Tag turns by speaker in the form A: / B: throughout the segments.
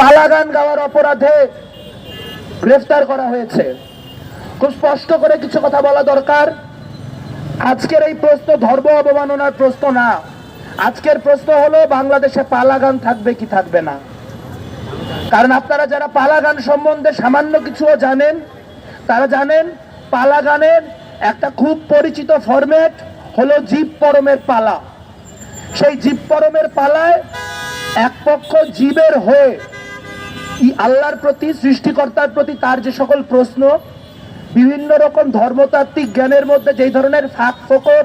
A: পালাগান গাওয়ার অপরাধে গ্রেফতার করা হয়েছে। খুব স্পষ্ট করে কিছু কথা বলা দরকার। আজকের এই প্রশ্ন ধর্ম অবমাননার প্রশ্ন না। আজকের প্রশ্ন হলো, বাংলাদেশে পালাগান থাকবে কি থাকবে না? কারণ আপনারা যারা পালাগান সম্বন্ধে সামান্য কিছুও জানেন, তারা জানেন পালাগানের একটা খুব পরিচিত ফরম্যাট হলো জীব পরমের পালা। সেই জীব পরমের পালায় এক পক্ষ জীবের হয়ে আল্লাহর প্রতি, সৃষ্টিকর্তার প্রতি তার যে সকল প্রশ্ন, বিভিন্ন রকম ধর্মতাত্ত্বিক জ্ঞানের মধ্যে যেই ধরনের ফাঁক ফোকর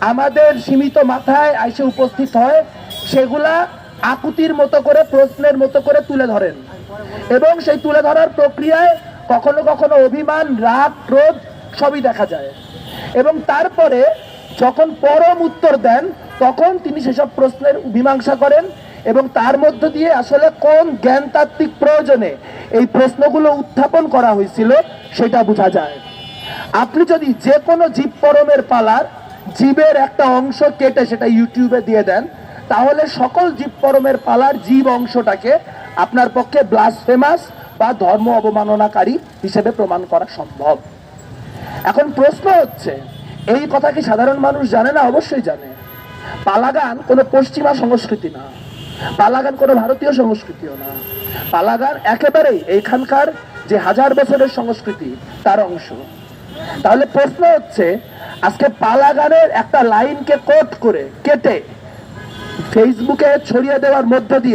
A: আমাদের সীমিত মাথায় আইসে উপস্থিত হয়, সেগুলা আকুতির মতো করে, প্রশ্নের মতো করে তুলে ধরেন। এবং সেই তুলে ধরার প্রক্রিয়ায় কখনো কখনো অভিমান, রাগ, ক্রোধ সবই দেখা যায়। এবং তারপরে যখন পরম উত্তর দেন, তখন তিনি সেসব প্রশ্নের মীমাংসা করেন এবং তার মধ্য দিয়ে আসলে কোন জ্ঞানতাত্ত্বিক প্রয়োজনে এই প্রশ্নগুলো উত্থাপন করা হয়েছিল, সেটা বোঝা যায়। আপনি যদি যে কোনো জীব পরমের পালার, জীবের একটা অংশ কেটে সেটা ইউটিউবে দিয়ে দেন, তাহলে সকল জীব পরমের পালার জীব অংশটাকে আপনার পক্ষে ব্লাসফেমাস বা ধর্ম অবমাননাকারী হিসেবে প্রমাণ করা সম্ভব। এখন প্রশ্ন হচ্ছে, এই কথা কি সাধারণ মানুষ জানে না? অবশ্যই জানে। পালাগান কোনো পশ্চিমা সংস্কৃতি না। পালাগান কোনো ভারতীয় সংস্কৃতিও না। পালাগান একেবারেই এইখানকার যে হাজার বছরের সংস্কৃতি, তার অংশ। তাহলে প্রশ্ন হচ্ছে, আজকে পালাগানের একটা লাইনকে কোট করে কেটে ফেসবুকে ছড়িয়ে দেওয়ার মধ্য দিয়ে